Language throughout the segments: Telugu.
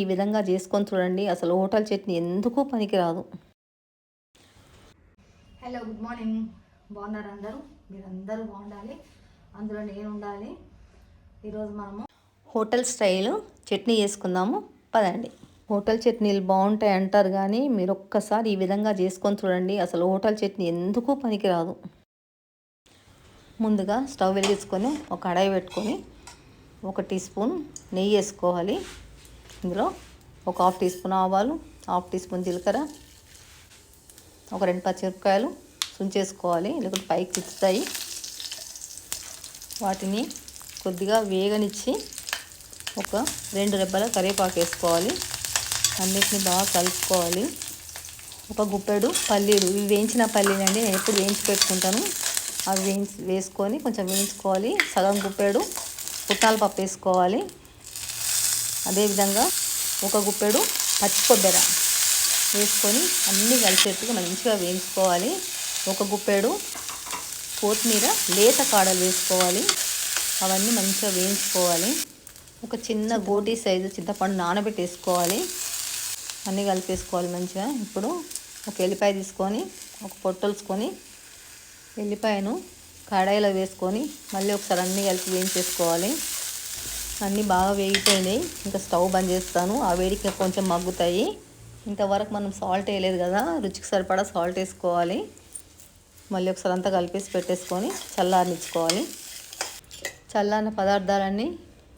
ఈ విధంగా చేసుకొని చూడండి. అసలు హోటల్ చట్నీ ఎందుకు పనికిరాదు. హలో గుడ్ మార్నింగ్ బాగున్నారు అందరూ? మీరందరూ బాగుండాలి. అందులో నేను ఉండాలి. ఈరోజు మనము హోటల్ స్టైల్ చట్నీ చేసుకుందాము. పదండి. హోటల్ చట్నీలు బాగుంటాయి అంటారు కానీ మీరు ఒక్కసారి ఈ విధంగా చేసుకొని చూడండి. అసలు హోటల్ చట్నీ ఎందుకు పనికిరాదు. ముందుగా స్టవ్ వెలిగించుకొని ఒక కడాయి పెట్టుకొని ఒక టీ స్పూన్ నెయ్యి వేసుకోవాలి. ఇందులో ఒక హాఫ్ టీ స్పూన్ ఆవాలు హాఫ్ టీ స్పూన్ జీలకర్ర ఒక రెండు పచ్చిమిరపకాయలు సుంచేసుకోవాలి లేకుంటే పైకి తిప్పుతాయి. వాటిని కొద్దిగా వేగనిచ్చి ఒక రెండు రెబ్బల కరివేపాకు వేసుకోవాలి. అన్నిటిని బాగా కలుపుకోవాలి. ఒక గుప్పెడు పల్లీలు ఇవి వేయించిన పల్లీలు అండి. నేను ఎప్పుడు వేయించి పెట్టుకుంటాను. అవి వేయించి వేసుకొని కొంచెం వేయించుకోవాలి. సగం గుప్పెడు పుట్టాల పప్పు వేసుకోవాలి. అదేవిధంగా ఒక గుప్పెడు పచ్చి కొబ్బరి వేసుకొని అన్నీ కలిసేట్టుగా మంచిగా వేయించుకోవాలి. ఒక గుప్పెడు కొత్తిమీర లేత కాడలు వేసుకోవాలి. అవన్నీ మంచిగా వేయించుకోవాలి. ఒక చిన్న గోటి సైజు చింతపండు నానబెట్టేసుకోవాలి. అన్నీ కలిపేసుకోవాలి మంచిగా. ఇప్పుడు ఒక ఎల్లిపాయ తీసుకొని ఒక పొట్టలుసుకొని ఎల్లిపాయను కడాయిలో వేసుకొని మళ్ళీ ఒకసారి అన్నీ కలిపి వేయించేసుకోవాలి. అన్నీ బాగా వేగిపోయినాయి. ఇంకా స్టవ్ బంద్ చేస్తాను. ఆ వేడికి కొంచెం మగ్గుతాయి. ఇంతవరకు మనం సాల్ట్ వేయలేదు కదా రుచికి సరిపడా సాల్ట్ వేసుకోవాలి. మళ్ళీ ఒకసారి అంతా కలిపేసి పెట్టేసుకొని చల్లారనిచ్చుకోవాలి. చల్లారిన పదార్థాలన్నీ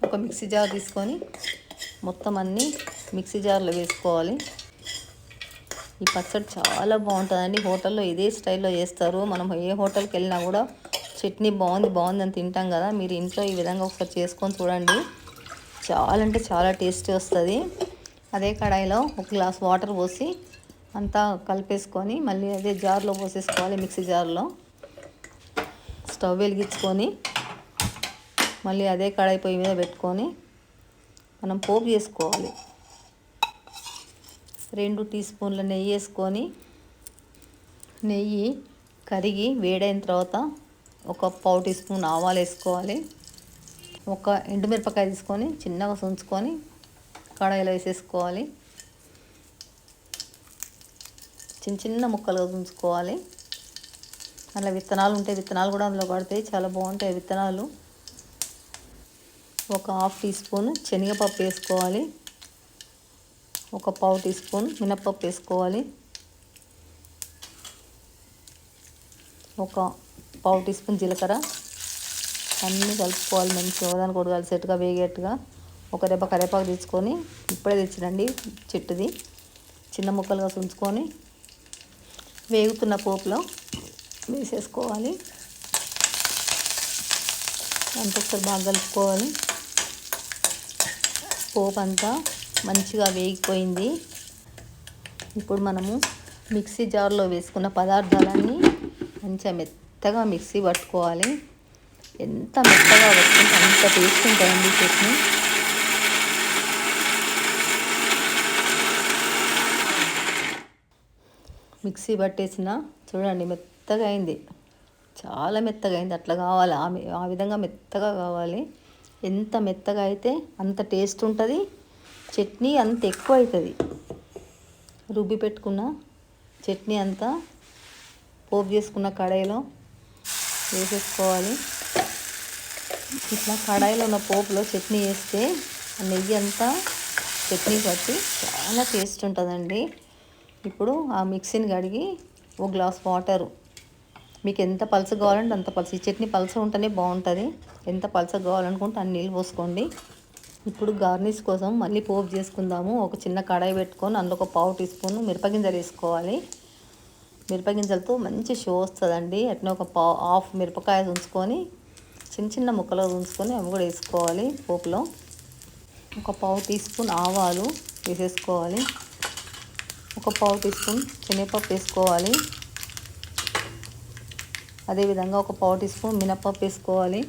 ఒక మిక్సీ జార్ తీసుకొని మొత్తం అన్నీ మిక్సీ జార్లో వేసుకోవాలి. ఈ పచ్చడి చాలా బాగుంటుందండి. హోటల్లో ఇదే స్టైల్లో చేస్తారు. మనం ఏ హోటల్కి వెళ్ళినా కూడా చట్నీ బాగుంది బాగుంది అని తింటాం కదా. మీరు ఇంట్లో ఈ విధంగా ఒకసారి చేసుకొని చూడండి. చాలా అంటే చాలా టేస్టీ వస్తుంది. అదే కడాయిలో ఒక గ్లాస్ వాటర్ పోసి అంతా కలిపేసుకొని మళ్ళీ అదే జార్లో పోసేసుకోవాలి మిక్సీ జార్లో. స్టవ్ వెలిగించుకొని మళ్ళీ అదే కడాయి పొయ్యి మీద పెట్టుకొని మనం పోపు చేసుకోవాలి. రెండు టీ స్పూన్ల నెయ్యి వేసుకొని నెయ్యి కరిగి వేడైన తర్వాత ఒక పావు టీ స్పూన్ ఆవాలు వేసుకోవాలి. ఒక ఎండుమిరపకాయ తీసుకొని చిన్నగా సుంచుకొని కడాయిలో వేసేసుకోవాలి. చిన్న చిన్న ముక్కలుగా ఉంచుకోవాలి అలా విత్తనాలు ఉంటాయి విత్తనాలు కూడా అందులో పడతాయి. చాలా బాగుంటాయి విత్తనాలు. ఒక హాఫ్ టీ స్పూన్ శనగపప్పు వేసుకోవాలి. ఒక పావు టీ స్పూన్ మినప్పప్పు వేసుకోవాలి. ఒక పావు టీ స్పూన్ జీలకర్ర. అన్నీ కలుపుకోవాలి మంచిగా. దానికి కూడా కలిసేట్టుగా వేగేట్టుగా. ఒక రెబ్బ కరేపాకు తీసుకొని ఇప్పుడే తెచ్చినండి చెట్టుది. చిన్న ముక్కలుగా ఉంచుకొని వేగుతున్న పోపులో వేసేసుకోవాలి. అంత ఒకసారి బాగా కలుపుకోవాలి. పోపు అంతా మంచిగా వేగిపోయింది. ఇప్పుడు మనము మిక్సీ జార్లో వేసుకున్న పదార్థాలన్నీ మంచిగా మెత్తగా మిక్సీ పట్టుకోవాలి. ఎంత మెత్తగా పట్టుకుంటే అంత టేస్ట్ ఉంటుందండి చట్నీ. మిక్సీ పట్టేసిన చూడండి మెత్తగా అయింది. చాలా మెత్తగా అయింది. అట్లా కావాలి. ఆ విధంగా మెత్తగా కావాలి. ఎంత మెత్తగా అయితే అంత టేస్ట్ ఉంటుంది. చట్నీ అంత ఎక్కువ అవుతుంది రుబ్బి పెట్టుకున్న చట్నీ అంతా పోపు చేసుకున్న కడాయిలో వేసేసుకోవాలి. ఇట్లా కడాయిలో ఉన్న పోపులో చట్నీ వేస్తే ఆ నెయ్యి అంతా చట్నీ పట్టి చాలా టేస్ట్ ఉంటుందండి. ఇప్పుడు ఆ మిక్సీని కడిగి ఒక గ్లాస్ వాటరు. మీకు ఎంత పలస కావాలంటే అంత పలస ఈ చట్నీ పలస ఉంటేనే బాగుంటుంది. ఎంత పలస కావాలనుకుంటే అన్ని నీళ్ళు పోసుకోండి. ఇప్పుడు గార్నిష్ కోసం మళ్ళీ పోపు చేసుకుందాము. ఒక చిన్న కడాయి పెట్టుకొని అందులో ఒక పావు టీ స్పూన్ మిరపగింజలు వేసుకోవాలి. మిరపగింజలతో మంచి షో వస్తుందండి. అట్నే ఒక పావు హాఫ్ మిరపకాయ ఉంచుకొని చిన్న చిన్న ముక్కలు ఉంచుకొని అవి కూడా వేసుకోవాలి పోపులో. ఒక పావు టీ స్పూన్ ఆవాలు వేసేసుకోవాలి. ఒక పావు టీ స్పూన్ శనగపప్పు వేసుకోవాలి. అదేవిధంగా ఒక పావు టీ స్పూన్ మినప్పప్పు వేసుకోవాలి.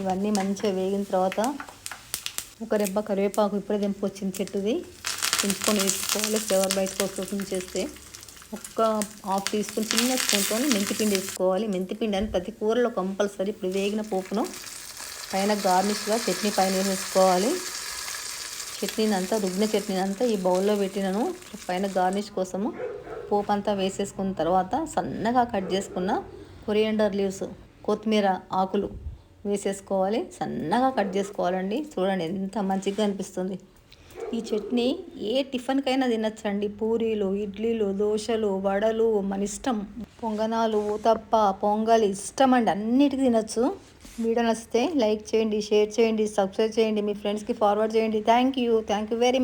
ఇవన్నీ మంచిగా వేగిన తర్వాత ఒక రెబ్బ కరివేపాకు ఇప్పుడే దింపొచ్చింది చెట్టుది. దింపుకొని వేసుకోవాలి. ఫ్లేవర్ బయటకు వస్తుంది చేస్తే. ఒక్క హాఫ్ టీ స్పూన్ చిన్న స్పూన్తో మెంతిపిండి వేసుకోవాలి. మెంతిపిండి అని ప్రతి కూరలో కంపల్సరీ ఇప్పుడు వేగిన పోపును పైన గార్నిష్గా చట్నీ పైన వేసుకోవాలి చట్నీని అంతా రుబ్బిన చట్నీని అంతా ఈ బౌల్లో పెట్టినాను పైన గార్నిష్ కోసము పోపు అంతా వేసేసుకున్న తర్వాత సన్నగా కట్ చేసుకున్న కొరియండర్ లీవ్స్ కొత్తిమీర ఆకులు వేసేసుకోవాలి. సన్నగా కట్ చేసుకోవాలండి. చూడండి ఎంత మంచిగా అనిపిస్తుంది. ఈ చట్నీ ఏ టిఫిన్కైనా తినచ్చండి. పూరీలు ఇడ్లీలు దోశలు వడలు మన ఇష్టం. పొంగనాలు ఊతప్ప పొంగల్ ఇష్టం అండి అన్నిటికీ తినచ్చు. వీడియో నచ్చితే లైక్ చేయండి షేర్ చేయండి సబ్స్క్రైబ్ చేయండి. మీ ఫ్రెండ్స్కి ఫార్వర్డ్ చేయండి. Thank you. Thank you very much